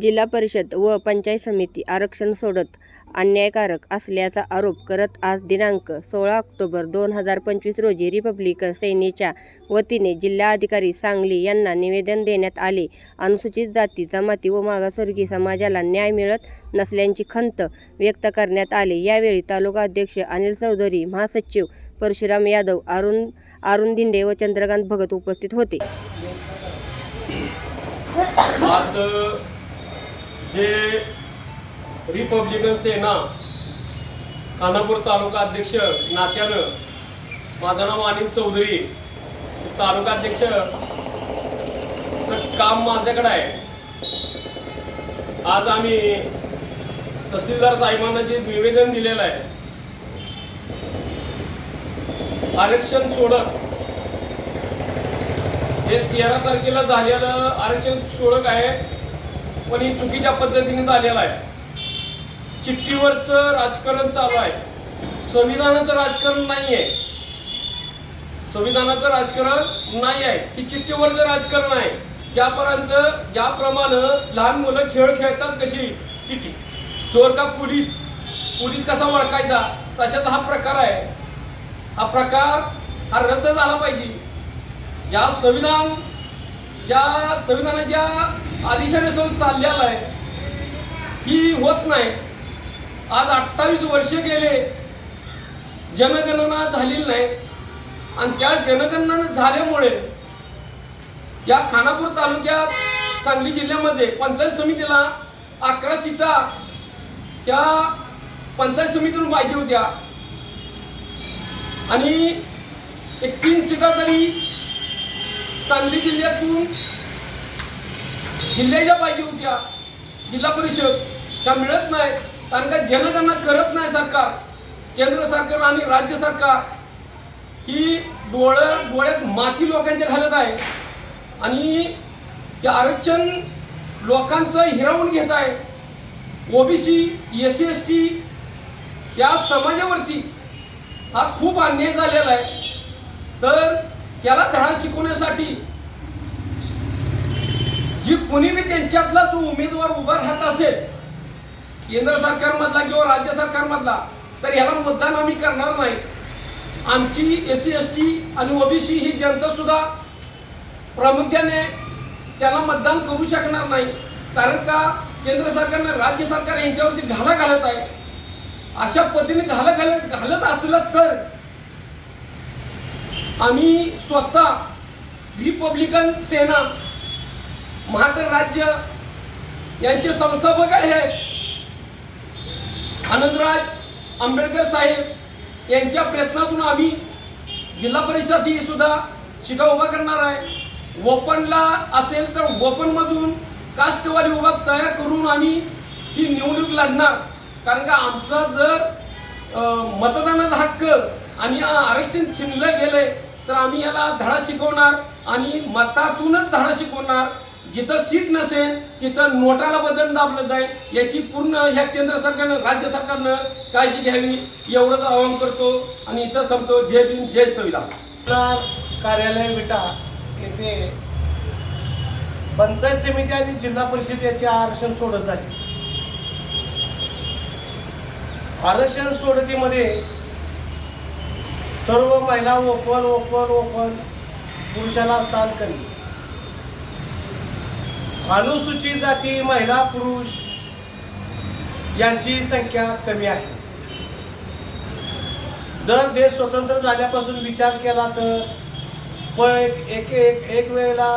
जिल्हा परिषद व पंचायत समिती आरक्षण सोडत अन्यायकारक असल्याचा आरोप करत आज दिनांक सोळा ऑक्टोबर दोन हजार पंचवीस रोजी रिपब्लिकन सेनेच्या वतीने जिल्हाधिकारी सांगली यांना निवेदन देण्यात आले. अनुसूचित जाती जमाती व मागासवर्गीय समाजाला न्याय मिळत नसल्याची खंत व्यक्त करण्यात आले. यावेळी तालुका अध्यक्ष अनिल चौधरी महासचिव परशुराम यादव अरुण अरुण धिंडे व चंद्रकांत भगत उपस्थित होते. जे रिपब्लिकन सेना खानापूर तालुका अध्यक्ष नात्यानं माझं नाव अनिल चौधरी. तालुका अध्यक्ष काम माझ्याकडे आहे. आज आम्ही तहसीलदार साहेबांना जे निवेदन दिलेलं आहे आरक्षण सोडत हे तेरा तारखेला झालेलं आरक्षण सोडक आहे. पण हे चुकीच्या पद्धतीने झालेलं आहे. चिठ्ठीवरचं राजकारण चालू आहे. संविधानाचं राजकारण नाही आहे. संविधानाचं राजकारण नाही आहे. ही चिठ्ठीवरचं राजकारण आहे. ज्यापर्यंत ज्याप्रमाणे लहान मुलं खेळ खेळतात कशी चिठ्ठी. चोर का पोलीस? पोलीस कसा ओळखायचा? तशात हा प्रकार आहे. हा प्रकार हा रद्द झाला पाहिजे. या संविधान ज्या संविधानाच्या आदिशाने सण चाललेला आहे. ही होत नाही. आज अठ्ठावीस वर्ष गेले. जनगणना झालेली नाही. आणि त्या जनगणना झाल्यामुळे या खानापूर तालुक्यात सांगली जिल्ह्यामध्ये पंचायत समितीला अकरा सीटा त्या पंचायत समितीतून पाहिजे होत्या. आणि एक तीन सीटा तरी सांगली जिल्ह्यातून जिल्ह्याच्या पाहिजे होत्या जिल्हा परिषद त्या मिळत नाही. कारण का जनगणना करत नाही सरकार. केंद्र सरकार आणि राज्य सरकार ही डोळ्या डोळ्यात माती लोकांच्या घालत आहे. आणि ते आरक्षण लोकांचं हिरावून घेत आहे. OBC S C S T या समाजावरती हा खूप अन्याय झालेला आहे. तर त्याला धडा शिकवण्यासाठी जी कोणी बी त्यांच्यातला जो उमेदवार उभा राहत असेल केंद्र सरकारमधला किंवा राज्य सरकारमधला तर ह्याला मतदान आम्ही करणार नाही. आमची एस सी एस टी आणि ओबीसी ही जनता सुद्धा प्रामुख्याने त्याला मतदान करू शकणार नाही. कारण का केंद्र सरकारनं राज्य सरकार यांच्यावरती घाला घालत आहे. अशा पद्धतीने घाला घालत घालत असलं तर आम्ही स्वतः रिपब्लिकन सेना महाराष्ट्र राज्य यांचे संस्थापक आहे आनंदराज आंबेडकर साहेब यांच्या प्रयत्नातून आम्ही जिल्हा परिषद ही सुद्धा शिका उभा करणार आहे. ओपनला असेल तर ओपनमधून कास्टवाली विभाग तयार करून आम्ही ही निवडणूक लढणार. कारण का आमचा जर मतदानाचा हक्क आणि आरक्षण छिनलं गेलंय तर आम्ही याला धडा शिकवणार आणि मतातूनच धडा शिकवणार. जिथं सीट नसेल तिथं नोटाला बदल दाबलं जाईल. याची पूर्ण ह्या केंद्र सरकारनं राज्य सरकारनं काळजी घ्यावी. एवढंच आवाहन करतो आणि इथं संपतो. जय भीम जय संविधान कार्यालय विटा येथे पंचायत समिती आणि जिल्हा परिषद याचे आरक्षण सोडत झाले आरक्षण सोडतीमध्ये सर्व महिला ओपन ओपन ओपन पुरुषाला स्थान करणे अनुसूचित जाती महिला पुरुष यांची संख्या कमी आहे. जर देश स्वतंत्र झाल्यापासून विचार केला तर पण एक एक एक एक वेळेला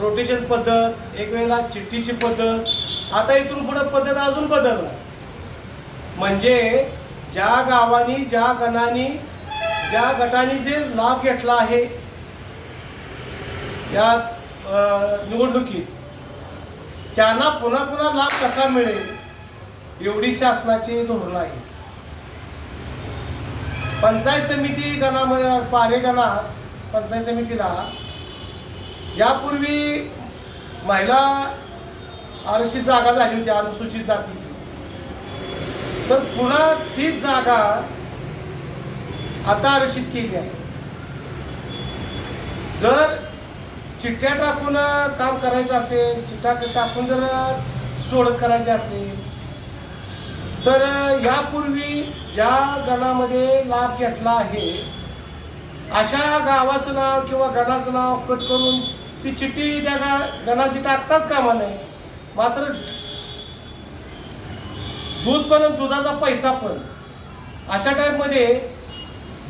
रोटेशन पद्धत एक वेळेला चिठ्ठीची पद्धत आता इथून पुढे पद्धत अजून बदलणार. म्हणजे ज्या गावांनी ज्या गणांनी ज्या गटांनी जे लाभ घेतला आहे या निवडणुकीत त्यांना पुन्हा पुन्हा लाभ कसा मिळेल? एवढी शासनाची धोरण आहे पंचायत समिती गणामध्ये पारेगणा पंचायत समितीला यापूर्वी महिला आरक्षित जागा झाली होती अनुसूचित जातीची. तर पुन्हा तीच जागा आता आरक्षित केली आहे. जर चिठ्ठ्या टाकून काम करायचं असेल चिठ्ठ्या टाकून जर सोडत करायची असेल तर यापूर्वी ज्या गणामध्ये लाभ घेतला आहे अशा गावाचं नाव किंवा गणाचं नाव कट करून ती चिठ्ठी त्या गा गणाशी टाकताच कामा नये. मात्र दूध पण दुधाचा पैसा पण अशा टाईपमध्ये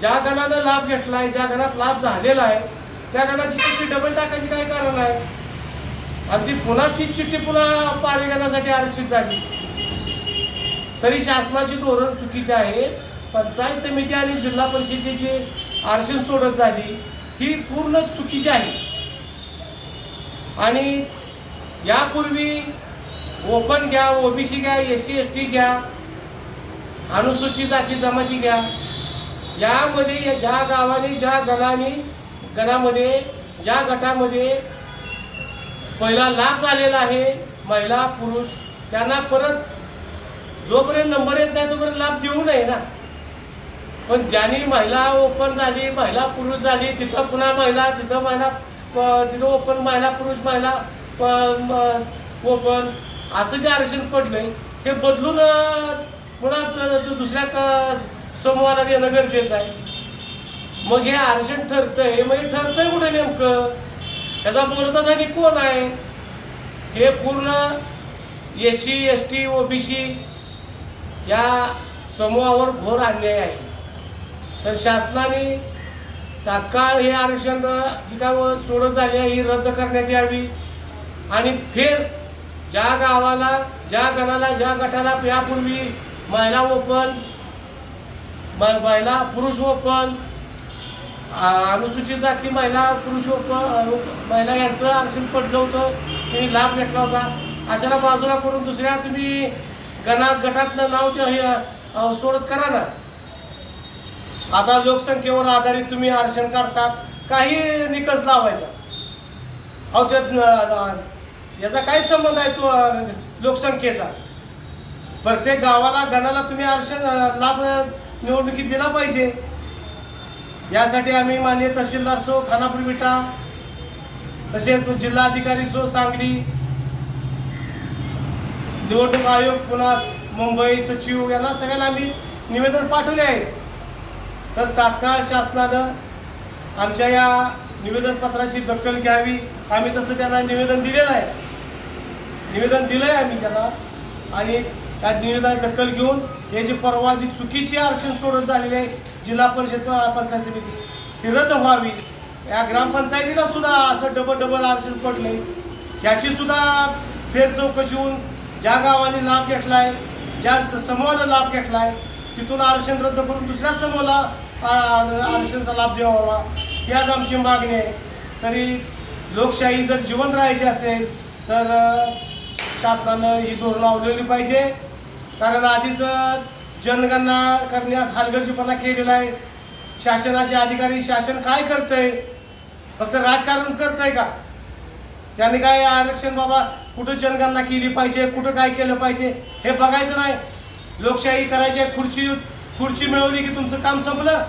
ज्या गणानं लाभ घेतला आहे ज्या गणात लाभ झालेला आहे त्या गणाची चिठ्ठी डबल टाकायची काय कारण आहे? आणि ती पुन्हा तीच चिठ्ठी पुन्हा पारिगणासाठी आरक्षित झाली. तरी शासनाची धोरण चुकीचे आहे. पंचायत समिती आणि जिल्हा परिषदेची आरक्षण सोडत झाली ही पूर्ण चुकीची आहे. आणि यापूर्वी ओपन घ्या ओबीसी घ्या एस सी एस टी घ्या अनुसूचित जाती जमाती घ्या. यामध्ये या ज्या गावाने ज्या गणाने गणामध्ये ज्या गटामध्ये पहिला लाभ झालेला आहे महिला पुरुष त्यांना परत जोपर्यंत नंबर येत नाही तोपर्यंत लाभ देऊ नये ना. पण ज्यांनी महिला ओपन झाली महिला पुरुष झाली तिथं पुन्हा महिला तिथं महिला तिथं ओपन महिला पुरुष महिला ओपन असं जे आरक्षण पडलंय हे बदलून पुन्हा दुसऱ्या क- समूहाला देणं गरजेचं आहे. मग हे आरक्षण ठरतंय मग हे ठरतंय कुठे नेमकं? त्याचा बोलतात कोण आहे? हे पूर्ण S C S T OBC या समूहावर घोर अन्याय आहे. तर शासनाने तात्काळ हे आरक्षण जी काय सोडत झाली आहे ही रद्द करण्यात यावी. आणि फेर ज्या गावाला ज्या गणाला ज्या गटाला यापूर्वी महिला ओपन महिला पुरुष ओपन अनुसूचित जाती महिला पुरुष ओपन महिला यांचं आरक्षण पडलं होतं. तुम्ही लाभ घेतला होता. अशाला बाजूला करून दुसऱ्या तुम्ही गणात गटातलं नाव हे, सोडत करा ना. आता लोकसंख्येवर आधारित तुम्ही आरक्षण काढतात. काही निकष लावायचा. अहो त्यात याचा काय संबंध आहे तो लोकसंख्येचा? प्रत्येक गावाला गणाला तुम्ही आरक्षण लाभ निवडणुकीत दिला पाहिजे. यासाठी आम्ही माननीय तहसीलदार सो खानापूर विटा तसेच जिल्हाधिकारी सो सांगली निवडणूक आयोग पुन्हा मुंबई सचिव यांना सगळ्यांना आम्ही निवेदन पाठवले आहे. तर तात्काळ शासनानं आमच्या या निवेदन पत्राची दखल घ्यावी. आम्ही तसं त्यांना निवेदन दिलेलं आहे. निवेदन दिलं आहे आम्ही त्यांना. आणि त्या निर्णय दखल घेऊन हे जी परवा जी चुकीची आरक्षण सोडत झालेली आहे जिल्हा परिषद पंचायत समिती ती रद्द व्हावी. या ग्रामपंचायतीला सुद्धा असं डबल डबल आरक्षण पडले. याची सुद्धा फेर चौकशी होऊन ज्या गावाने लाभ घेतलाय ज्या स- लाभ लाभ घेतलाय तिथून आरक्षण रद्द करून दुसऱ्या समूहाला आरक्षणचा लाभ द्यावा. ही आज आमची मागणी आहे. तरी लोकशाही जर जिवंत राहायची असेल तर शासनानं ही धोरणं अवलंबली पाहिजे. कारण आधीच जनगणना करण्यास हलगर्जीपणा केलेला आहे. शासनाचे अधिकारी शासन काय करतंय? फक्त राजकारणच करतंय का? त्यांनी काय आरक्षण बाबा कुठं जनगणना केली पाहिजे कुठं काय केलं पाहिजे हे बघायचं नाही. लोकशाही करायची आहे, खुर्ची खुर्ची मिळवली की तुमचं काम संपलं.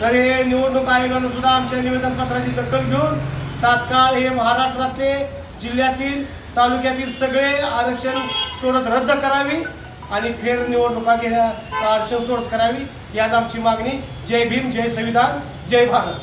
तर हे निवडणूक आयोगानं सुद्धा आमच्या निवेदन पत्राची दखल घेऊन तात्काळ हे महाराष्ट्रातले जिल्ह्यातील तालुक्यातील सगळे आरक्षण सोडत रद्द करावी आणि फेर निवडणुका घेण्या आरक्षण सोडत करावी याच आमची मागणी. जय भीम जय संविधान जय भारत.